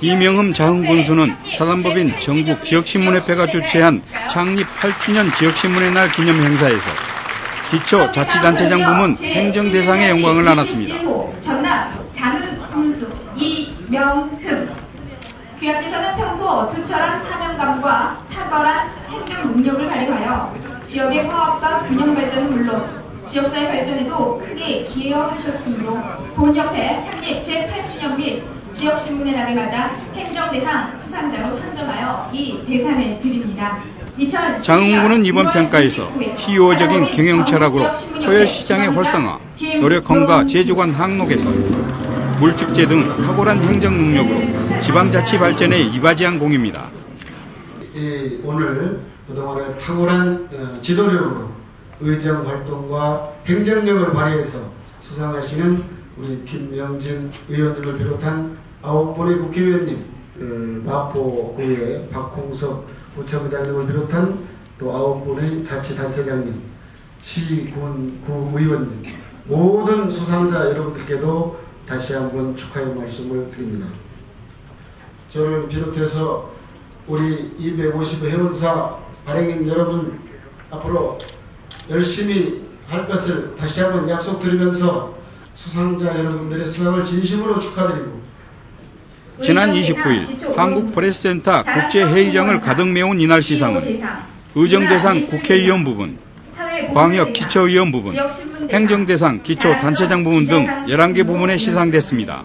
이명흠 자흥군수는 사단법인 전국 지역신문협회가 주최한 창립 8주년 지역신문의 날 기념 행사에서 기초 자치단체장 부문 행정 대상의 영광을 나눴습니다. 전남 자흥군수 이명흠 귀하께서는 평소 투철한 사명감과 탁월한 행정 능력을 발휘하여 지역의 화합과 균형 발전은 물론 지역사회 발전에도 크게 기여하셨으므로 본협회 창립 제8주년 및 지역신문의 날을 맞아 행정대상 수상자로 선정하여 이 대상을 드립니다. 장흥군은 이번 평가에서 희호적인 경영 철학으로 토요시장의 활성화, 노력헌과 제주관 항록에서 물축제 등 탁월한 행정 능력으로 지방자치 발전에 이바지한 공입니다. 오늘 그동안의 탁월한 어, 지도력으로 의정 활동과 행정력을 발휘해서 수상하시는 우리 김명진 의원님을 비롯한 아홉 분의 국회의원님, 그 마포구의 박홍석 부처부장님을 비롯한 또 아홉 분의 자치단체장님, 시군 구의원님, 모든 수상자 여러분들께도 다시 한번 축하의 말씀을 드립니다. 저를 비롯해서 우리 250 회원사 발행인 여러분 앞으로 열심히 할 것을 다시 한번 약속드리면서 수상자 여러분들의 수상을 진심으로 축하드리고 지난 29일 한국 프레스센터 국제회의장을 가득 메운 이날 시상은 의정대상 국회의원 부분, 광역 기초의원 부분, 행정대상 기초단체장 부분 등 11개 부문에 시상됐습니다.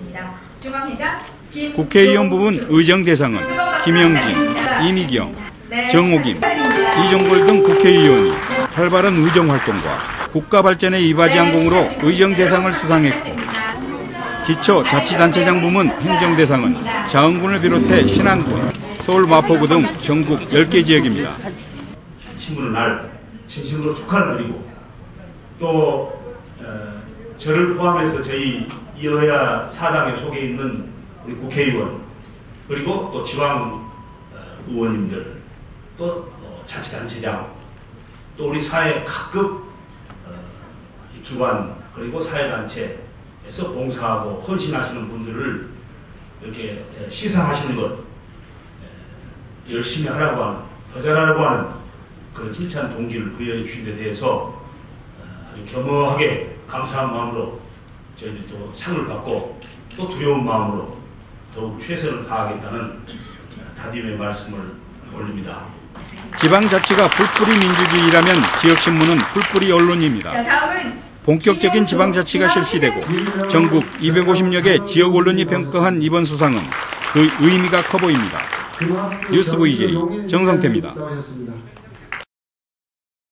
국회의원 부분 의정대상은 김영진, 이미경, 정옥임, 이정골 등 국회의원이 활발한 의정활동과 국가발전에 이바지한 공으로 의정대상을 수상했고 기초 자치단체장 부문 행정대상은 자흥군을 비롯해 신안군, 서울 마포구 등 전국 10개 지역입니다. 신문의 날 진심으로 축하를 드리고 또 어, 저를 포함해서 저희 여야 사당에 속해 있는 우리 국회의원 그리고 또 지방 어, 의원님들 또 어, 자치단체장 또 우리 사회 각급 기관 그리고 사회단체 에서 봉사하고 헌신하시는 분들을 이렇게 시상하시는 것 열심히 하라고 하는 더 잘하라고 하는 그런 칭찬 동기를 부여해 주신 데 대해서 아주 겸허하게 감사한 마음으로 저희들이 또 상을 받고 또 두려운 마음으로 더욱 최선을 다하겠다는 다짐의 말씀을 올립니다. 지방자치가 풀뿌리 민주주의라면 지역신문은 풀뿌리 언론입니다. 본격적인 지방자치가 실시되고 전국 250여 개 지역 언론이 평가한 이번 수상은 그 의미가 커 보입니다. 뉴스 VJ 정성태입니다.